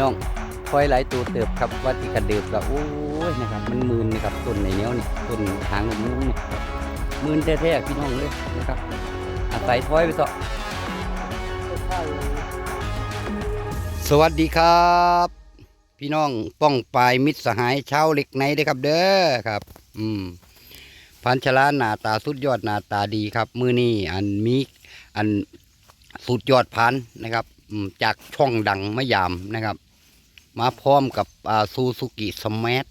น้องคอยหลายตัวเติบครับว่าที่กระเดิบกับโอ้ยนะครับ มันมืนนะครับต้นในเนี้ยนี่ต้นหางมุ้งนี่มืนแท้ๆพี่น้องเลยนะครับอาศัยถอยไปต่อสวัสดีครับ พี่น้องป้องปลายมิตรสหายชาวเหล็กในเด้ครับ เด้อครับ อืมพันชลาหน้าตาสุดยอดหน้าตาดีครับ มือนี้อันมีอันสุดยอดพันนะครับจากช่องดังมะยามนะครับ มาพร้อมกับซูซูกิสมาร์ท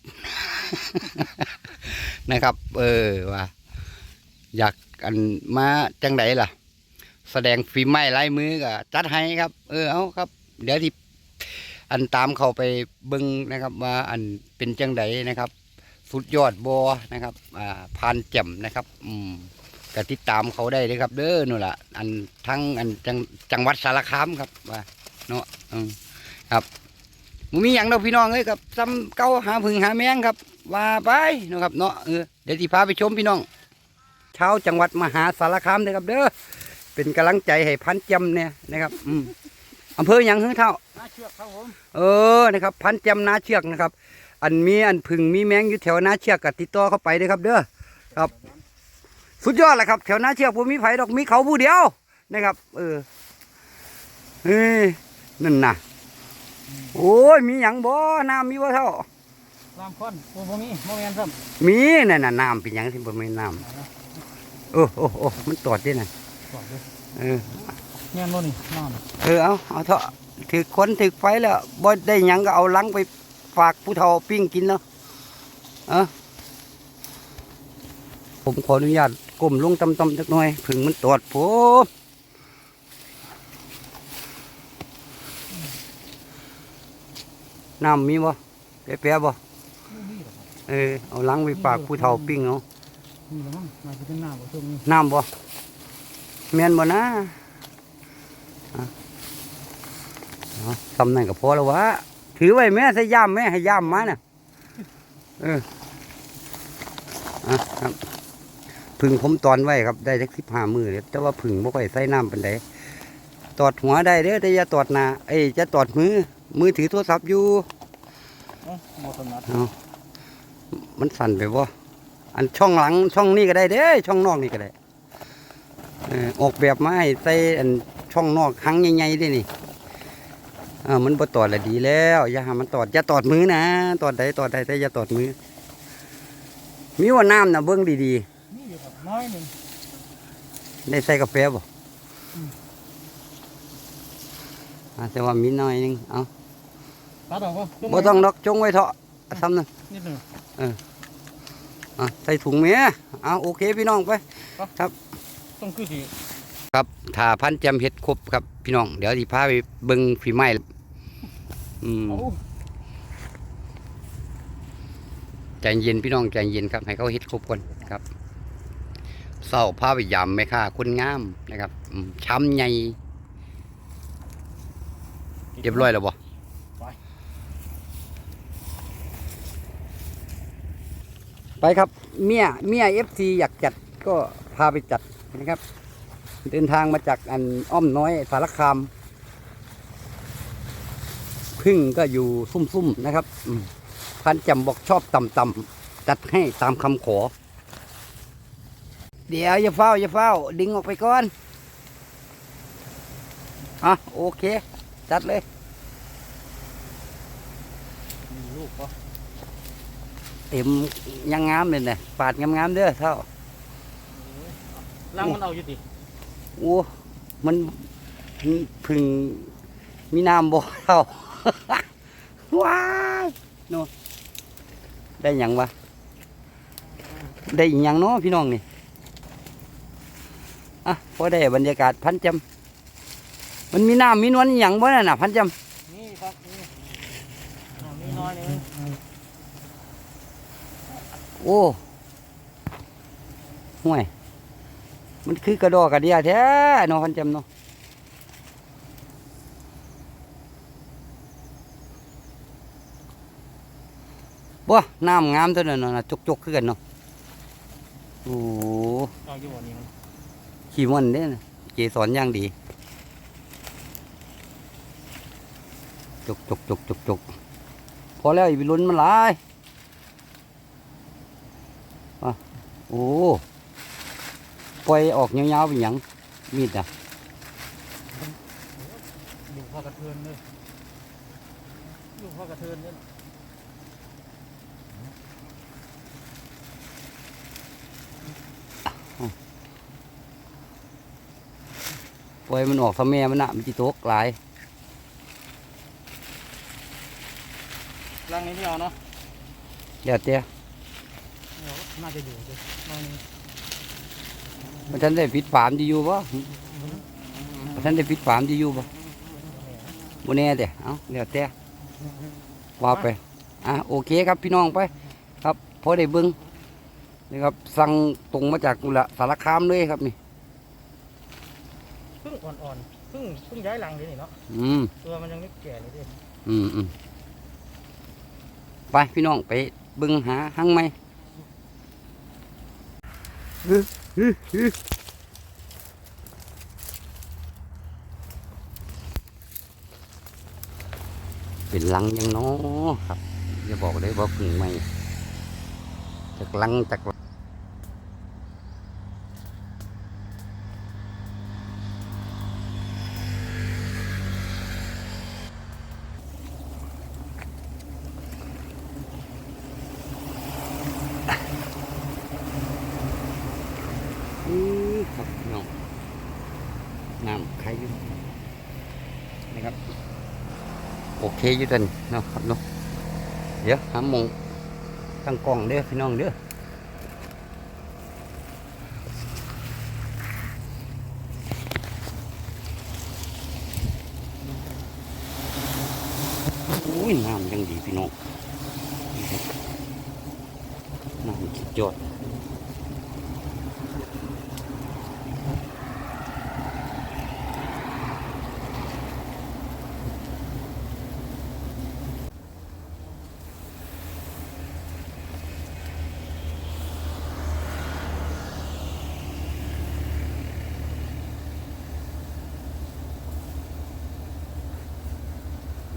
นะครับ เออว่าอยากอันมาจังไดล่ะ แสดงฝีไม้ลายมือก็จัดให้ครับ เออเอาครับ เดี๋ยวที่อันตามเขาไปเบิ้งนะครับว่าอันเป็นจังไดนะครับ สุดยอดบอนะครับ อ่าพานแจ่มนะครับ อืมก็ติดตามเขาได้เลยครับ เด้อนู่นล่ะอันทั้งอันจังจังหวัดสารคามครับว่าเนาะอืมครับ มึมีอย่างเราพี่น้องเอ้ยครับซ้ำเก้าหาพึ่งหาแมงครับ ว่าไปเนาะครับเนาะเออเดี๋ยวที่พาไปชมพี่น้องชาวจังหวัดมหาสารคามเลยครับ เด้อเป็นกำลังใจให้พันแจ่มเนี่ยนะครับ อืมอำเภอหยังฮึเท่าน่าเชือกครับผมเออนะครับ พันแจำนาเชือกนะครับ อันมีอันผึ่งมีแมงอยู่แถวนาเชือกกับติดต่อเข้าไปเลยครับ เด้อครับ สุดยอดเลยครับ แถวนาเชือกผมมีไผดอกมีเขาผู้เดียวนะครับ เออเฮ้ยนั่นน่ะ โอ้ยมีหยังบ่น้ำมีบ่เท่าลามคอนโอ้บ่มีบ่แม่นซ้มีนั่นน่ะน้ำเป็นหยังที่บ่มีน้ำโอ้โอ้โอ้มันตอดด้วยน่ะำบอกเลยเออแม่นบ่นี่น้เออเอาเอาเถอะถือคนถือไฟแล้วบ่ได้หยังก็เอาลังไปฝากผู้เฒ่าปิ้งกินเนาะเออผมขออนุญาตก้มลงต่ำๆจักหน่อยผึ่งมันตอดผม น้ำมีบ่แปะๆบ่ำบ่เออเอาลังไปฝากผู้เฒ่าปิ้งเอามีแล้วมั้งน่าจะเป็นหน้าบ่ช่วงนี้น้ำบ่แม่นบ่นะอะเอาทำนั่นก็พอแล้ววะถือไว้แม่ใส่ย่ามแม่ให้ย่ามมาน่ะเอออะครับผึ่งผมตอนไว้ครับได้สักสิบห้ามือเลยแต่ว่าผึ่งบ่ค่อยใส่น้ำเปานใดตอดหัวได้เด้อแต่อย่าตอดหน้าเอ้ยจะตอดมือ มือถือโทรศัพท์อยู่เอ้าบ่ถนัดเอามันสั่นไปบ่อันช่องหลังช่องนี้ก็ได้เด้ ช่องนอกนี่ก็ได้เออออกแบบมาให้ใส่อันช่องนอกหังใหญ่ๆด้วยนี่อ่ามันบ่ตอดละดีแล้ว อย่าหามันตอดอย่าตอดมือนะตอดใดตอดใดแต่อย่าตอดมือ มีว่าน้ำนะเบิ้งดีมีอยู่ครับน้อยหนึงๆได้ใส่กาแฟบ่อ่าแต่ว่ามีน้อยหนึงเอา ตัดออกบ่จงบ่ไว้ต้องดอกจงไว้เถอะทำนั่นนิดหนึงอะใส่ถุงเมียเอาโอเคพี่น้องไป ต้องคือสิครับถ้าพันแจำเห็ดครบครับพี่น้อง เดี๋ยวที่พาไปเบิ่งฝีไม้อืม เอาใจเย็นพี่น้องใจเย็นครับ ให้เขาเห็ดครบก่อนครับเศร้าพาไปยำแม่ค้าคนงามนะครับอืมช้ำใหญ่เรียบร้อยแล้วบ่ ไปครับเมียเมียเอฟซีอยากจัดก็พาไปจัดนะครับ เดินทางมาจากอันอ้อมน้อยสารคามพึ่งก็อยู่ซุ่มๆนะครับพันจำบอกชอบต่ำๆจัดให้ตามคำขอ เดี๋ยวอย่าเฝ้าอย่าเฝ้า ดึงออกไปก่อนอะโอเค จัดเลย มีลูกบ่ เต็มยังงามเลยนะปาดงามๆเด้อเท่าล้างมันเอาอยู่ติโอ้มันพึ่งมีน้ำบ่เท่าว้ายโนได้หยังวะได้อีหยังเนาะพี่น้องนี่อะพอได้บรรยากาศพันจำมันมีน้ำมีนวลอหย่างบ่น่ะนะพันจนี่ครับนี่อ่ามีน้อยหนึงำ โอ้ห่วย มันคือกระดอกกระเดียแท้นอนจำเนาะบ่น้ำงามตัวนั้นน่ะจุกจุกขึ้นกันเนาะโอ้โหขี่มันเด้นะเจสอนย่างดี จุกจุกจุกจุกจุกพอแล้วอีกลุ้นมันลาย โอ้ปล่อยออกยาวๆเป็นหยังมีดอะอยู่พอกระเทือนเลยอยู่พอกระเทือนเลยปล่อยมันออกทำแม่มันน่ะมันจิตกหลายรังนี้ไม่เอาเนาะเดี๋ยวเตี้ยไม่เอา น่าจะอยู่เลยนอนนี่มันฉันได้ปิดฝามที่อยู่ปะมันฉันได้ปิดฝามที่อยู่ปะบนแน่เดี๋ยวเอาเดี๋ยวเตี้ยว่าไปอะโอเคครับพี่น้องไป ครับพอได้เบิ้งนี่ครับสั่งตรงมาจากกุละสารคามเลยครับนี่เพิ่งอ่อนๆเพิ่งเพิ่งย้ายรังเลยนี่เนาะอืมตัวมันยังไม่แก่เลยดิอืมอืมไปพี่น้องไปเบิ้งหาหังไหม เป็นลังยังน้อครับอย่าบอกได้ว่าพึ่งไหมจากลังจากอื้อครับพี่น้องน้ำใครอยู่นะครับ โอ เคอยู่ตันเนาะครับเนาะเดี๋ยวหามงตั้งกล้องเด้อพี่น้องเด้ออุ้ยน้ำยังดีพี่น้องน้ำสุดยอด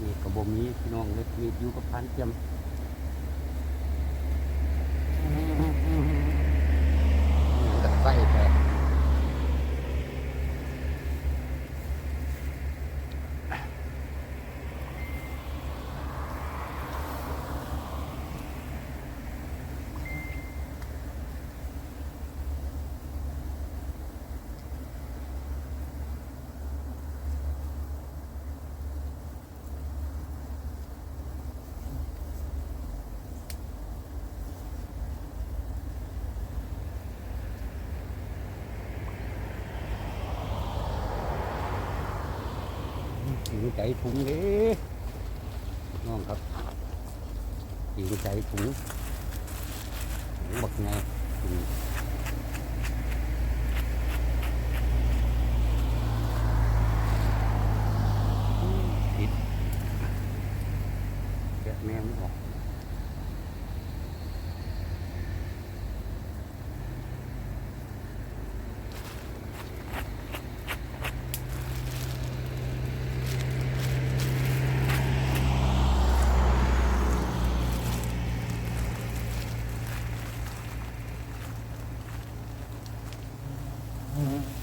มี กระบมีพี่น้องเล็กมีดอยู่กับพันเจียมตัดไส้ไปหิว ใจถุงเด้น้องครับหินใจถุงถุงบักไง Mm-hmm.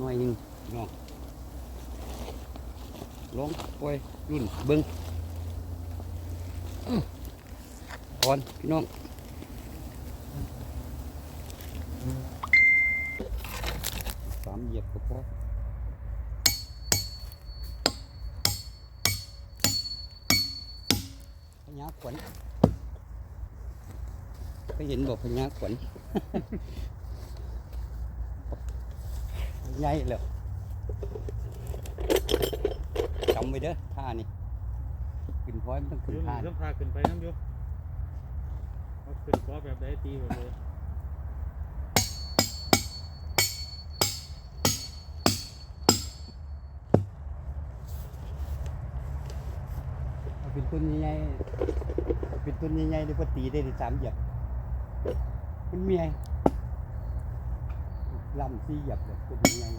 น่อยนึงน้องลงป่อยรุ่นเบิ้งก่อนพี่น้องสามเหยียบก็พอพญาขวัญเคยเห็นบอกพญาขวัญ ใหญ่เลยจำไว้เด้อท่านี่ขึ้นพ้อยมันต้องขึ้นยุ่งท่าสัมภาขึ้นไปน้ำยู่เอาขึ้นก้อแบบใดตีแบบเลยเป็นต้นใหญ่ๆเป็นต้นใหญ่ๆได้พอตีได้สามเหยียบมันเมีย ลำสี่เหยียบเลยต้นใหญ่ๆ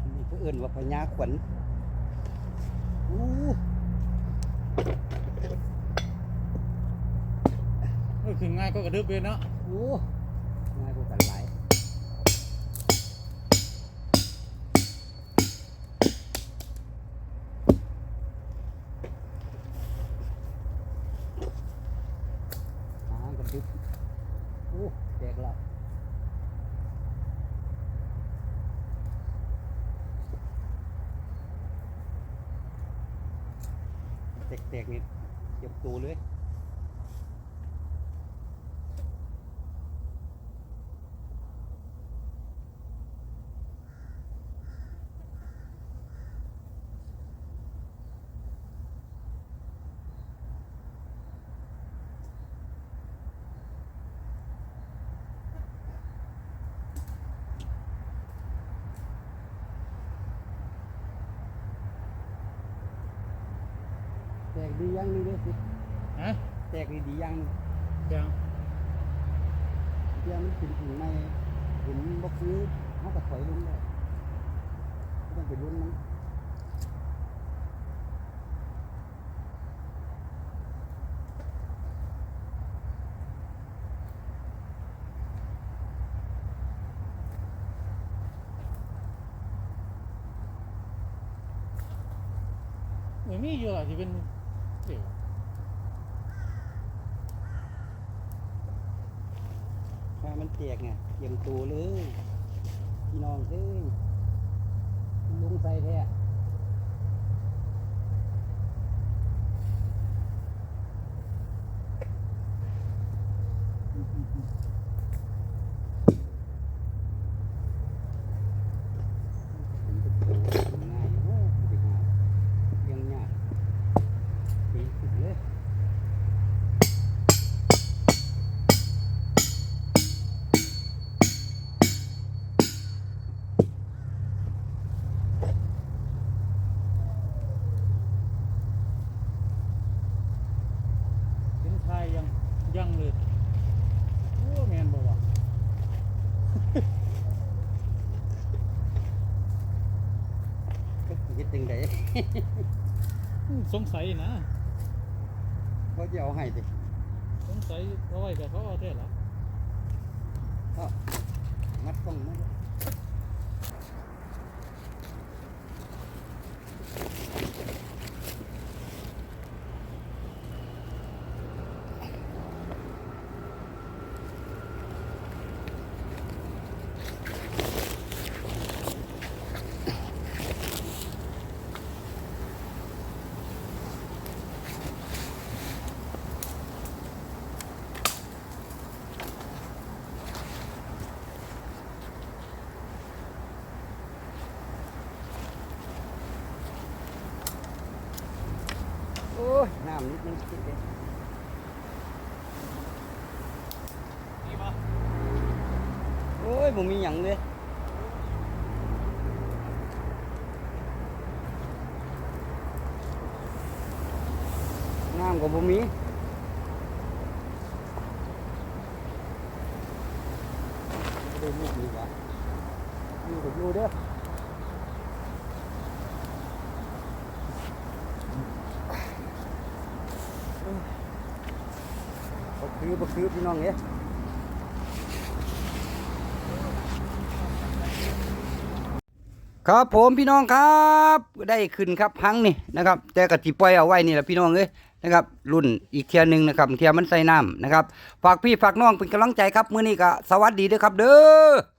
อันนี้ก็เอื่นว่าพญาขวัญอู้เออขึ้นง่ายก็กระดึบเลยเนาะหูง่ หางกันดึบโอ้แตกแล้วแตกๆนี่เจ็บตัวเลย ดีอย่างหนึงเลยสิฮะแตกดีดีอย่างหนึงยังเพื่อมันขึ้นถึงไม่เห็นบกซื้อเขาก็ถอยลุ้นเลยไม่ต้องไปลุ้นมันเหมือนมีอยู่อะที่เป็นเดี๋ยว ถ้ามันแตกไงเตรียมตัวเลยพี่น้องเอ้ยลุงใส่แท้ สงสัยนะเขาจะเอาให้ติสงสัยเอาไว้แต่เขาเอาเท่าหรอมัดกล้องมาด้ ยโอ้ยน้ำนิดนึงคิดเลยนี่ปะโอ้ยบ่มีหยังเลยน้ำก็บ่มีเดินลูกนี่วะอยู่กับอยู่เด้อ อบ่คือพี่น้องเอ้ยครับผมพี่น้องครับได้ขึ้นครับพังนี่นะครับ แต่กะติปล่อยเอาไว้นี่แหละพี่น้องเอ้ยนะครับรุ่นอีกเทียหนึ่งนะครับเทียมันใส่น้ำนะครับฝากพี่ฝากน้องเป็นกำลังใจครับมื้อนี้ก็สวัสดีด้วยครับ เด้อ